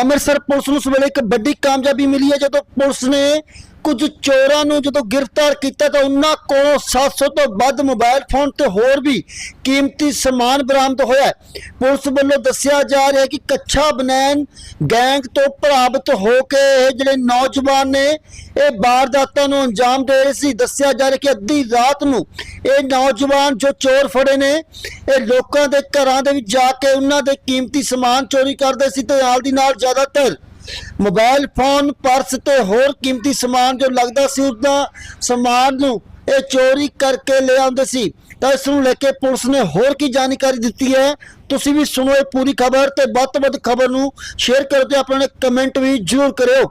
Amritsar police ਨੂੰ ਇਸ ਵੇਲੇ ਇੱਕ ਵੱਡੀ ਕਾਮਯਾਬੀ ਮਿਲੀ ਹੈ। ਜਦੋਂ ਪੁਲਿਸ ਨੇ ਕੁਝ ਚੋਰਾਂ ਨੂੰ ਜਦੋਂ ਗ੍ਰਿਫਤਾਰ ਕੀਤਾ ਤਾਂ ਉਹਨਾਂ ਕੋਲੋਂ 700 ਤੋਂ ਵੱਧ ਮੋਬਾਈਲ ਫੋਨ ਤੇ ਹੋਰ ਵੀ ਕੀਮਤੀ ਸਮਾਨ ਬਰਾਮਦ ਹੋਇਆ ਪੁਲਿਸ ਵੱਲੋਂ ਦੱਸਿਆ ਜਾ ਰਿਹਾ ਕਿ ਕੱਛਾ ਬਨੈਨ ਗੈਂਗ ਤੋਂ ਪ੍ਰਭਾਵਿਤ ਹੋ ਕੇ ਇਹ ਜਿਹੜੇ ਨੌਜਵਾਨ ਨੇ, ਇਹ ਵਾਰਦਾਤਾਂ ਨੂੰ ਅੰਜਾਮ ਦੇ ਰਹੇ ਸੀ। ਦੱਸਿਆ ਜਾ ਰਿਹਾ ਕਿ ਅੱਧੀ ਰਾਤ ਨੂੰ ਇਹ ਨੌਜਵਾਨ ਜੋ ਚੋਰ ਫੜੇ ਨੇ, ਇਹ ਲੋਕਾਂ ਦੇ ਘਰਾਂ ਦੇ ਵਿੱਚ ਜਾ ਕੇ ਉਹਨਾਂ ਦੇ ਕੀਮਤੀ ਸਮਾਨ ਚੋਰੀ ਕਰਦੇ ਸੀ ਤੇ ਨਾਲ ਦੀ ਨਾਲ ਜ਼ਿਆਦਾਤਰ ਮੋਬਾਈਲ ਫੋਨ, ਪਰਸ ਤੇ ਹੋਰ ਕੀਮਤੀ ਸਮਾਨ ਜੋ ਲੱਗਦਾ ਸੀ, ਉਹਦਾ ਸਮਾਨ ਨੂੰ ਇਹ ਚੋਰੀ ਕਰਕੇ ਲੈ ਆਉਂਦੇ ਸੀ। ਤਾਂ ਇਸ ਨੂੰ ਲੈ ਕੇ ਪੁਲਿਸ ਨੇ ਹੋਰ ਕੀ ਜਾਣਕਾਰੀ ਦਿੱਤੀ ਹੈ? ਤੁਸੀਂ ਵੀ ਸੁਣੋ ਇਹ ਪੂਰੀ ਖਬਰ ਤੇ ਵੱਧ ਤੋਂ ਵੱਧ ਖਬਰ ਨੂੰ ਸ਼ੇਅਰ ਕਰੋ ਤੇ ਆਪਣੇ ਕਮੈਂਟ ਵੀ ਜ਼ਰੂਰ ਕਰਿਓ।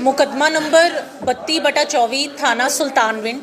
ਮੁਕੱਦਮਾ ਨੰਬਰ 32 ਬਟਾ 24 ਥਾਣਾ ਸੁਲਤਾਨਵਿੰਡ।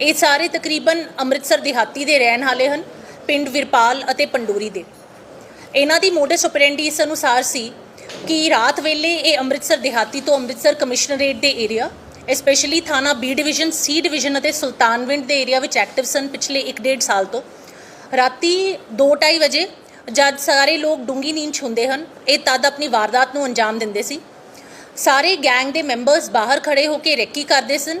ਇਹ ਸਾਰੇ ਤਕਰੀਬਨ ਅੰਮ੍ਰਿਤਸਰ ਦਿਹਾਤੀ ਦੇ ਰਹਿਣ ਵਾਲੇ ਹਨ, ਪਿੰਡ ਵਿਰਪਾਲ ਅਤੇ ਪੰਡੂਰੀ ਦੇ। ਇਹਨਾਂ ਦੀ ਮੋਡਸ ਆਪਰੈਂਡੀ ਇਸ ਅਨੁਸਾਰ ਸੀ ਕਿ ਰਾਤ ਵੇਲੇ ਇਹ ਅੰਮ੍ਰਿਤਸਰ ਦਿਹਾਤੀ ਤੋਂ ਅੰਮ੍ਰਿਤਸਰ ਕਮਿਸ਼ਨਰੇਟ ਦੇ ਏਰੀਆ ਸਪੈਸ਼ਲੀ ਥਾਣਾ ਬੀ ਡਿਵੀਜ਼ਨ ਸੀ ਡਿਵੀਜ਼ਨ ਅਤੇ ਸੁਲਤਾਨਵਿੰਡ ਦੇ ਏਰੀਆ ਵਿੱਚ ਐਕਟਿਵ ਸਨ ਪਿਛਲੇ 1.5 ਸਾਲ ਤੋਂ। ਰਾਤੀ 2:30 ਵਜੇ ਜਦ ਸਾਰੇ ਲੋਕ ਡੂੰਗੀ ਨੀਂਦ 'ਚ ਹਨ, ਇਹ ਤਦ ਆਪਣੀ ਵਾਰਦਾਤ ਨੂੰ ਅੰਜਾਮ ਦਿੰਦੇ ਸੀ। ਸਾਰੇ ਗੈਂਗ ਦੇ ਮੈਂਬਰਸ ਬਾਹਰ ਖੜੇ ਹੋ ਕੇ ਰੈਕੀ ਕਰਦੇ ਸਨ।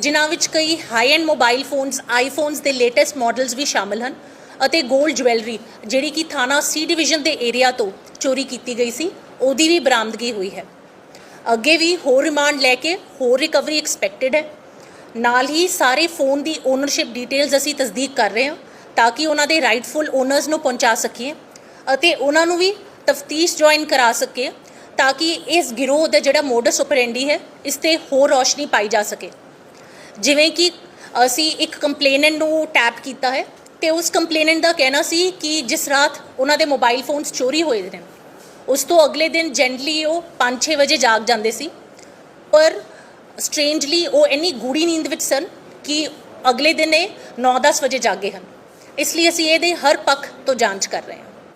ਜਿਨ੍ਹਾਂ ਵਿੱਚ ਕਈ high end mobile phones iPhones ਦੇ ਲੇਟੈਸਟ ਮਾਡਲਸ ਵੀ ਸ਼ਾਮਲ ਹਨ ਅਤੇ 골ਡ ਜੁਐਲਰੀ ਜਿਹੜੀ ਕਿ ਥਾਣਾ ਸੀ ਡਿਵੀਜ਼ਨ ਦੇ ਏਰੀਆ ਤੋਂ ਚੋਰੀ ਕੀਤੀ ਗਈ ਸੀ, ਉਹਦੀ ਵੀ ਬਰਾਮਦਗੀ ਹੋਈ ਹੈ। ਅੱਗੇ ਵੀ ਹੋਰ ਰਿਮਾਂਡ ਲੈ ਕੇ ਹੋਰ ਰਿਕਵਰੀ ਐਕਸਪੈਕਟਡ ਹੈ। ਨਾਲ ਹੀ ਸਾਰੇ ਫੋਨ ਦੀ ਓਨਰਸ਼ਿਪ ਡਿਟੇਲਸ ਅਸੀਂ ਤਸਦੀਕ ਕਰ ਰਹੇ ਹਾਂ ਤਾਂ ਕਿ ਉਹਨਾਂ ਦੇ ਰਾਈਟਫੁਲ ਓਨਰਸ ਨੂੰ ਪਹੁੰਚਾ ਸਕੀਏ ਅਤੇ ਉਹਨਾਂ ਨੂੰ ਵੀ ਤਫਤੀਸ਼ ਜੁਆਇਨ ਕਰਾ ਸਕੀਏ ਤਾਂ ਕਿ ਇਸ ਗਿਰੋਹ ਦਾ ਜਿਹੜਾ ਮੋਡਸ ਆਪਰੈਂਡੀ ਹੈ, ਇਸ ਤੇ ਹੋਰ ਰੋਸ਼ਨੀ ਪਾਈ ਜਾ ਸਕੇ। ਜਿਵੇਂ ਕਿ ਅਸੀਂ ਇੱਕ ਕੰਪਲੇਨੈਂਟ ਨੂੰ ਟੈਪ ਕੀਤਾ ਹੈ ਤੇ ਉਸ ਕੰਪਲੇਨੈਂਟ ਦਾ ਕਹਿਣਾ ਸੀ ਕਿ ਜਿਸ ਰਾਤ ਉਹਨਾਂ ਦੇ ਮੋਬਾਈਲ ਫੋਨਸ ਚੋਰੀ ਹੋਏ ਨੇ, ਉਸ ਤੋਂ ਅਗਲੇ ਦਿਨ ਜੈਂਟਲੀ ਉਹ 5-6 ਵਜੇ ਜਾਗ ਜਾਂਦੇ ਸੀ, ਪਰ ਸਟ੍ਰੇਂਜਲੀ ਉਹ ਇੰਨੀ ਗੂੜੀ ਨੀਂਦ ਵਿੱਚ ਸਨ ਕਿ ਅਗਲੇ ਦਿਨ ਇਹ 9-10 ਵਜੇ ਜਾਗੇ ਹਨ, ਇਸ ਲਈ ਅਸੀਂ ਇਹਦੇ ਹਰ ਪੱਖ ਤੋਂ ਜਾਂਚ ਕਰ ਰਹੇ ਹਾਂ।